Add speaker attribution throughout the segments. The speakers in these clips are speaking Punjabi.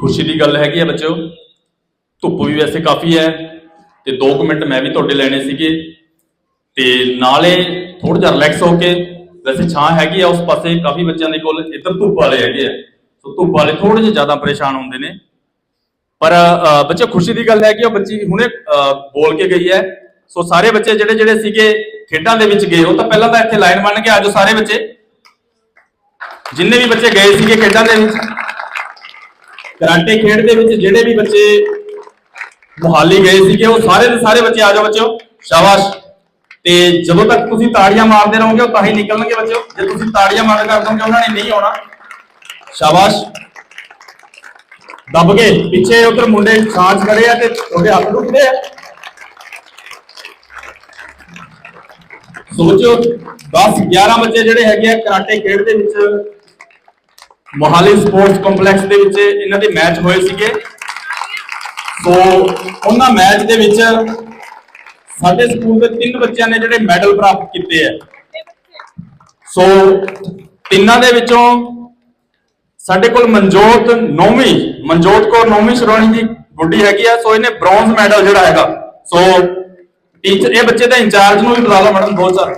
Speaker 1: ਖੁਸ਼ੀ ਦੀ ਗੱਲ ਹੈਗੀ ਹੈ ਬੱਚਿਓ। ਧੁੱਪ ਵੀ ਵੈਸੇ ਕਾਫੀ ਹੈ ਤੇ 2 ਮਿੰਟ ਮੈਂ ਵੀ ਤੁਹਾਡੇ ਲੈਣੇ ਸੀਗੇ। ਤੇ ਨਾਲੇ ਥੋੜਾ ਜਿਹਾ ਰਿਲੈਕਸ ਹੋ ਕੇ ਵੈਸੇ ਛਾਂ ਹੈਗੀ ਆ ਉਸ ਪਾਸੇ, ਕਾਫੀ ਬੱਚਿਆਂ ਦੇ ਕੋਲ ਇੱਧਰ ਧੁੱਪ ਵਾਲੇ ਹੈਗੇ ਆ। ਸੋ ਧੁੱਪ ਵਾਲੇ ਥੋੜੇ ਜਿਹਾ ਜ਼ਿਆਦਾ ਪਰੇਸ਼ਾਨ ਹੁੰਦੇ ਨੇ। ਪਰ ਬੱਚੇ ਖੁਸ਼ੀ ਦੀ ਗੱਲ ਹੈ ਕਿ ਉਹ ਬੱਚੀ ਹੁਣੇ ਬੋਲ ਕੇ ਗਈ ਹੈ। ਸੋ ਸਾਰੇ ਬੱਚੇ ਜਿਹੜੇ ਜਿਹੜੇ ਸੀਗੇ, ਖੇਡਾਂ ਦੇ ਵਿੱਚ ਗਏ। ਉਹ ਤਾਂ ਪਹਿਲਾਂ ਤਾਂ ਇੱਥੇ ਲਾਈਨ ਬਣ ਕੇ ਆਜੋ ਸਾਰੇ ਬੱਚੇ। ਜਿੰਨੇ ਵੀ ਬੱਚੇ ਗਏ ਸੀਗੇ ਖੇਡਾਂ ਦੇ ਵਿੱਚ। ਕਰਾਟੇ ਖੇਡ ਦੇ ਵਿੱਚ ਜਿਹੜੇ ਵੀ ਬੱਚੇ ਮੁਹਾਲੀ ਗਏ ਸੀਗੇ, ਉਹ ਸਾਰੇ ਦੇ ਸਾਰੇ ਬੱਚੇ ਆ ਜਾਓ ਬੱਚਿਓ। ਸ਼ਾਬਾਸ਼। ਤੇ ਜਦੋਂ ਤੱਕ ਤੁਸੀਂ ਤਾੜੀਆਂ ਮਾਰਦੇ ਰਹੋਗੇ, ਉਹ ਤਾਂ ਹੀ ਨਿਕਲਣਗੇ ਬੱਚਿਓ। ਜੇ ਤੁਸੀਂ ਤਾੜੀਆਂ ਮਾਰ ਕਰ ਦੋਗੇ, ਉਹਨਾਂ ਨੇ ਨਹੀਂ ਆਉਣਾ। ਸ਼ਾਬਾਸ਼। ਦੱਬ ਕੇ ਪਿੱਛੇ ਉਧਰ ਮੁੰਡੇ ਸਾਂਝ ਖੜੇ ਆ ਤੇ ਤੁਹਾਡੇ ਹੱਥ ਦੁਖਦੇ ਆ। ਸੋਚੋ 10 11 ਬੱਚੇ ਜਿਹੜੇ ਹੈਗੇ ਆ ਕਰਾਟੇ ਖੇਡ ਦੇ ਵਿੱਚ ਮੋਹਾਲੀ ਸਪੋਰਟਸ ਕੰਪਲੈਕਸ ਦੇ ਵਿੱਚ ਇਹਨਾਂ ਦੇ ਮੈਚ ਹੋਏ ਸੀਗੇ। ਸੋ ਉਹਨਾਂ ਮੈਚ ਦੇ ਵਿੱਚ ਸਾਡੇ ਸਕੂਲ ਦੇ ਤਿੰਨ ਬੱਚਿਆਂ ਨੇ ਜਿਹੜੇ ਮੈਡਲ ਪ੍ਰਾਪਤ ਕੀਤੇ ਆ। ਸੋ ਤਿੰਨਾਂ ਦੇ ਵਿੱਚੋਂ ਸਾਡੇ ਕੋਲ ਮਨਜੋਤ ਨੌਵੀਂ, ਮਨਜੋਤ ਕੌਰ ਨੌਵੀਂ ਸ਼੍ਰੋਣੀ ਦੀ ਗੁੱਡੀ ਹੈਗੀ ਆ, ਸੋ ਇਹਨੇ ਬ੍ਰੌਂਜ਼ ਮੈਡਲ ਜਿਹੜਾ ਹੈਗਾ। ਸੋ ਟੀਚਰ ਇਹ ਬੱਚੇ ਦਾ ਇੰਚਾਰਜ ਨੂੰ ਵੀ ਬੁਲਾ ਲਓ ਮੈਡਮ, ਬਹੁਤ ਸਾਰਾ।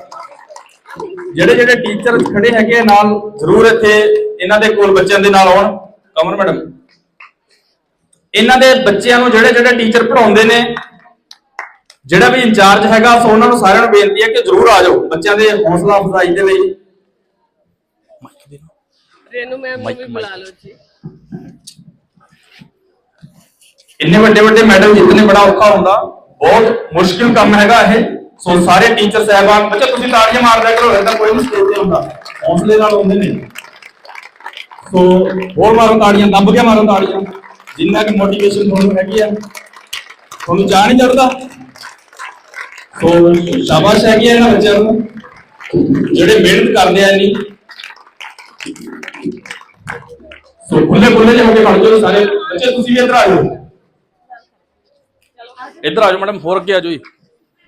Speaker 1: ਜਿਹੜੇ ਜਿਹੜੇ ਟੀਚਰ ਖੜੇ ਹੈਗੇ ਨਾਲ, ਜ਼ਰੂਰ ਇੱਥੇ ਇਹਨਾਂ ਦੇ ਕੋਲ ਬੱਚਿਆਂ ਦੇ ਨਾਲ ਆਉਣ। ਕਮਰ ਮੈਡਮ ਇਹਨਾਂ ਦੇ ਬੱਚਿਆਂ ਨੂੰ ਜਿਹੜੇ ਜਿਹੜੇ ਟੀਚਰ ਪੜਾਉਂਦੇ ਨੇ ਜਿਹੜਾ ਵੀ ਇੰਚਾਰਜ ਹੈਗਾ ਸੋ ਉਹਨਾਂ ਨੂੰ ਸਾਰਿਆਂ ਨੂੰ ਬੇਨਤੀ ਹੈ ਕਿ ਜ਼ਰੂਰ ਆ ਜਾਓ ਬੱਚਿਆਂ ਦੇ ਹੌਸਲਾ ਅਫਜ਼ਾਈ ਦੇ ਲਈ।
Speaker 2: ਰੇਨੂ ਮੈਮ ਨੂੰ
Speaker 1: ਮਾਈਕ-
Speaker 2: ਵੀ ਬੁਲਾ ਲਓ ਜੀ।
Speaker 1: ਇੰਨੇ ਵੱਡੇ ਵੱਡੇ ਮੈਡਲ ਜਿੱਤਨੇ ਬੜਾ ਔਖਾ ਹੁੰਦਾ ਬਹੁਤ ਮੁਸ਼ਕਿਲ ਕੰਮ ਹੈਗਾ ਇਹ। ਸੋ ਸਾਰੇ ਟੀਚਰ ਸਹਿਬਾਨ ਬੱਚਾ ਤੁਸੀਂ ਤਾੜੀਆਂ ਮਾਰਦਿਆ ਕਰੋ ਇਹਦਾ ਕੋਈ ਨਹੀਂ ਸਟੇਜ ਤੇ ਹੁੰਦਾ। ਹੌਸਲੇ ਨਾਲ ਹੁੰਦੇ ਨੇ। ਸੋ ਹੋਰ ਮਾਰੋ ਤਾੜੀਆਂ ਦੱਬ ਕੇ ਮਾਰੋ ਤਾੜੀਆਂ। ਜਿੰਨਾ ਕਿ ਮੋਟੀਵੇਸ਼ਨ ਤੁਹਾਨੂੰ ਹੈਗੀ ਆ ਤੁਹਾਨੂੰ ਚਾਹ ਨਹੀਂ ਚੜਦਾ? ਸੋ ਸ਼ਾਬਾਸ਼ ਹੈਗੀ ਆ ਇਹਨਾਂ ਬੱਚਿਆਂ ਨੂੰ। ਜਿਹੜੇ ਮਿਹਨਤ ਕਰਦੇ ਆ ਇੰਨੀ। ਸੋ ਖੁੱਲੇ ਖੁੱਲੇ ਜਿਹੇ ਹੋ ਕੇ ਖੜ ਜਾਓ ਸਾਰੇ। ਬੱਚੇ ਤੁਸੀਂ ਵੀ ਇੱਧਰ ਆ ਜਾਓ। ਇੱਧਰ ਆ ਜਾਓ ਮੈਡਮ ਹੋਰ ਅੱਗੇ ਆ ਜਾਓ ਜੀ।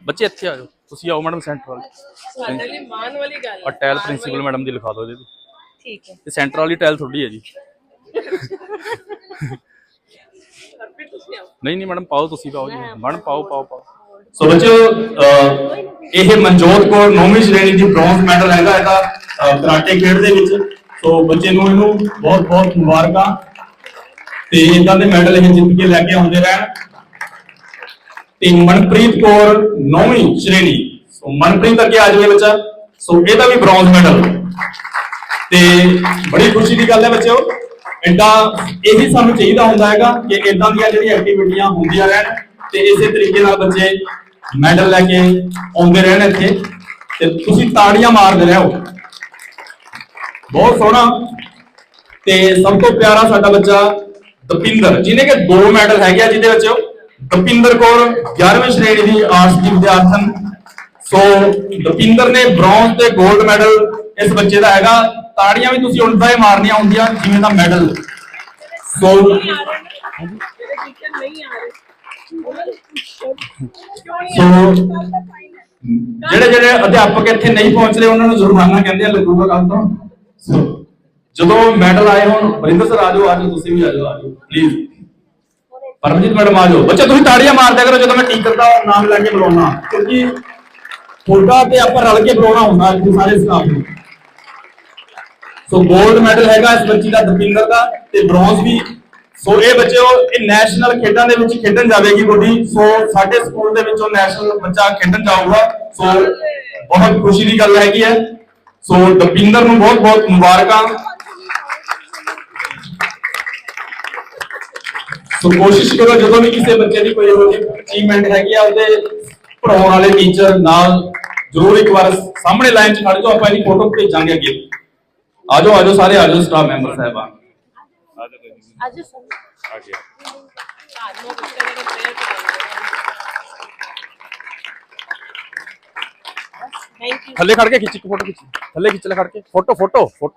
Speaker 1: ਬੱਚੇ ਇੱਥੇ ਆ ਜਾਓ। ਤੁਸੀਂ ਆਓ ਮੈਡਮ ਸੈਂਟਰ ਵਾਲੀ।
Speaker 2: ਸਾਡੇ ਲਈ ਮਾਣ ਵਾਲੀ ਗੱਲ
Speaker 1: ਆ ਟੈਲ ਪ੍ਰਿੰਸੀਪਲ ਮੈਡਮ ਦੀ ਲਿਖਾ ਦਿਓ ਤੇ
Speaker 2: ਠੀਕ ਹੈ।
Speaker 1: ਇਹ ਸੈਂਟਰ ਵਾਲੀ ਟੈਲ ਥੋੜੀ ਹੈ ਜੀ। ਨਹੀਂ ਨਹੀਂ ਮੈਡਮ ਪਾਓ ਤੁਸੀਂ ਪਾਓ ਜੀ। ਮੈਡਮ ਪਾਓ ਪਾਓ ਪਾਓ। ਸੋ ਬੱਚਿਓ ਇਹ ਮਨਜੋਤ ਕੌਰ ਨੌਵੀਂ ਸ਼੍ਰੇਣੀ ਦੀ ਬ੍ਰੌਂਜ਼ ਮੈਡਲ ਹੈਗਾ ਇਹਦਾ ਕਰਾਟੇ ਖੇਡ ਦੇ ਵਿੱਚ। ਸੋ ਬੱਚੇ ਨੂੰ ਇਹਨੂੰ ਬਹੁਤ ਬਹੁਤ ਮੁਬਾਰਕਾਂ। ਤੇ ਇਦਾਂ ਦੇ ਮੈਡਲ ਇਹ ਜਿੱਤ ਕੇ ਲੈ ਕੇ ਆਉਂਦੇ ਰਹਿਣ। ਤੇ ਮਨਪ੍ਰੀਤ ਕੌਰ ਨੌਵੀਂ ਸ਼੍ਰੇਣੀ। ਸੋ ਮਨਪ੍ਰੀਤ ਅੱਗੇ ਆ ਜਾਵੇ ਬੱਚਾ। ਸੋ ਇਹਦਾ ਵੀ ਬ੍ਰੌਂਜ਼ ਮੈਡਲ ਤੇ ਬੜੀ ਖੁਸ਼ੀ ਦੀ ਗੱਲ ਹੈ ਬੱਚਿਓ। ਏਦਾਂ ਇਹੀ ਸਾਨੂੰ ਚਾਹੀਦਾ ਹੁੰਦਾ ਹੈਗਾ ਕਿ ਇਦਾਂ ਦੀਆਂ ਜਿਹੜੀਆਂ ਐਕਟੀਵਿਟੀਆਂ ਹੁੰਦੀਆਂ ਰਹਿਣ ਤੇ ਇਸੇ ਤਰੀਕੇ ਨਾਲ ਬੱਚੇ ਮੈਡਲ ਲੈ ਕੇ ਆਉਂਦੇ ਰਹਿਣ ਇੱਥੇ। ਤੇ ਤੁਸੀਂ ਤਾੜੀਆਂ ਮਾਰਦੇ ਰਹੋ। ਬਹੁਤ ਸੋਹਣਾ। ਤੇ ਸਭ ਤੋਂ ਪਿਆਰਾ ਸਾਡਾ ਬੱਚਾ ਦਪਿੰਦਰ, ਜਿਹਨੇ ਕਿ ਦੋ ਮੈਡਲ ਹੈਗੇ ਆ ਜਿਹਦੇ ਵਿੱਚ ਦਪਿੰਦਰ ਕੌਰ 11ਵੀਂ ਸ਼੍ਰੇਣੀ ਦੀ ਆਰਟਸ ਦੀ ਵਿਦਿਆਰਥਣ। ਸੋ ਦਪਿੰਦਰ ਨੇ ਬ੍ਰੌਂਜ਼ ਤੇ 골ਡ ਮੈਡਲ ਇਸ ਬੱਚੇ ਦਾ ਹੈਗਾ। ਤਾੜੀਆਂ ਵੀ ਤੁਸੀਂ ਉਲਟਾ ਹੀ ਮਾਰਨੀਆਂ ਹੁੰਦੀਆਂ, ਜਿਵੇਂ ਦਾ ਮੈਡਲ ਸੋ ਸੋ ਜਿਹੜੇ ਜਿਹੜੇ ਅਧਿਆਪਕ ਇੱਥੇ ਨਹੀਂ ਪਹੁੰਚ ਰਹੇ, ਉਹਨਾਂ ਨੂੰ ਜੁਰਮਾਨਾ ਕਹਿੰਦੇ ਆ, ਲੱਗੂਗਾ ਕੱਲ ਤੋਂ। ਸੋ ਜਦੋਂ ਮੈਡਲ ਆਏ ਹੋਣ, ਵਰਿੰਦਰ ਸਰ ਆਜੋ ਆਜੋ ਤੁਸੀਂ ਵੀ ਆਜੋ ਆਜੋ ਪਲੀਜ਼ ਪਰਮਜੀਤ ਮੈਡਮ ਆਜੋ ਬੱਚੇ, ਤੁਸੀਂ ਤਾੜੀਆਂ ਮਾਰਦਿਆ ਕਰੋ, ਜਦੋਂ ਮੈਂ ਟੀਚਰ ਦਾ ਨਾਮ ਲੈ ਕੇ ਬੁਲਾਉਣਾ। ਕਿਉਂਕਿ ਤੁਹਾਡਾ ਤੇ ਆਪਾਂ ਰਲ ਕੇ ਬੁਲਾਉਣਾ ਹੁੰਦਾ ਸਾਰੇ ਸਟਾਫ ਨੂੰ। ਸੋ 골ਡ ਮੈਡਲ ਹੈਗਾ ਇਸ ਬੱਚੀ ਦਾ ਦਪਿੰਦਰ ਦਾ ਤੇ ਬ੍ਰੌਂਜ਼ ਵੀ। ਸੋ ਇਹ ਬੱਚਿਓ ਇਹ ਨੈਸ਼ਨਲ ਖੇਡਾਂ ਦੇ ਵਿੱਚ ਖੇਡਣ ਜਾਵੇਗੀ ਗੁੱਡੀ ਸੋ ਸਾਡੇ ਸਕੂਲ ਦੇ ਵਿੱਚੋਂ ਨੈਸ਼ਨਲ ਬੱਚਾ ਖੇਡਣ ਜਾਊਗਾ। ਸੋ ਬਹੁਤ ਖੁਸ਼ੀ ਦੀ ਗੱਲ ਹੈਗੀ ਹੈ। ਸੋ ਦਪਿੰਦਰ ਨੂੰ ਬਹੁਤ ਬਹੁਤ ਮੁਬਾਰਕਾਂ। ਸੋ ਕੋਸ਼ਿਸ਼ ਕਰੋ ਜਦੋਂ ਵੀ ਕਿਸੇ ਬੱਚੇ ਦੀ ਕੋਈ ਇਹੋ ਜਿਹੀ ਅਚੀਵਮੈਂਟ ਹੈਗੀ ਆ, ਉਹਦੇ ਪੜਾਉਣ ਵਾਲੇ ਟੀਚਰ ਨਾਲ ਜ਼ਰੂਰ ਇੱਕ ਵਾਰ ਸਾਹਮਣੇ ਲਾਈਨ 'ਚ ਖੜ ਜਾਓ, ਆਪਾਂ ਇਹਦੀ ਫੋਟੋ ਭੇਜਾਂਗੇ ਅੱਗੇ। ਆਜੋ ਆਜੋ ਸਾਰੇ ਆਜੋ ਸਟਾਫ ਮੈਂਬਰ ਸਾਹਿਬਾਨ
Speaker 2: ਅੱਜ ਸੁਣ ਅੱਜ ਨੂੰ ਬੱਚੇ ਨੇ ਪ੍ਰੇਅਰ ਥੈਂਕ ਯੂ
Speaker 1: ਥੱਲੇ ਖੜ ਕੇ ਖਿੱਚ ਇੱਕ ਫੋਟੋ ਖਿੱਚ ਥੱਲੇ ਖਿੱਚ ਲੈ ਖੜ ਕੇ ਫੋਟੋ ਫੋਟੋ ਫੋਟੋ